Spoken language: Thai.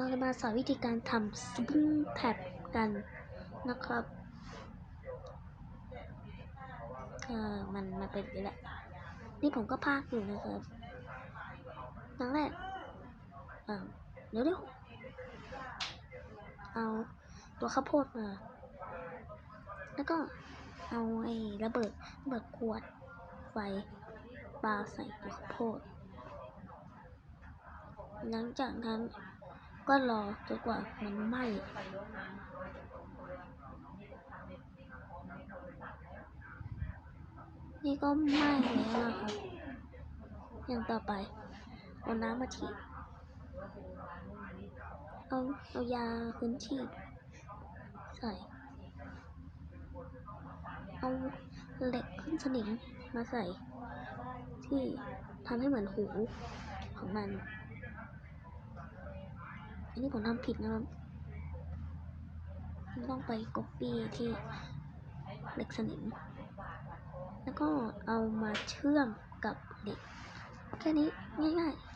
เราจะมาสอนวิธีการทำสปริงแท็บกันนะครับเออมันมาเป็นอย่างนี้แหละ นี่ผมก็พากอยู่นะครับครั้งแรกอ่าเดี๋ยวเดี๋ยวเอาตัวข้าวโพดมา แล้วก็เอาไอ้ระเบิดระเบิดขวดไฟปาใส่ตัวข้าวโพดหลังจากนั้น ก็รอจนกว่ามันไหม้นี่ก็ไหม้แล้วนะครับอย่างต่อไปเอาน้ำมาฉีดเอาเอายาคืนชีพใส่ เอาเหล็กขึ้นสนิมมาใส่ ที่ทำให้เหมือนหูของมัน นี้ผมทำผิดนะครับต้องไปก๊อปปี้ที่เหล็กสนิม แล้วก็เอามาเชื่อมกับเหล็ก แค่นี้ง่ายๆ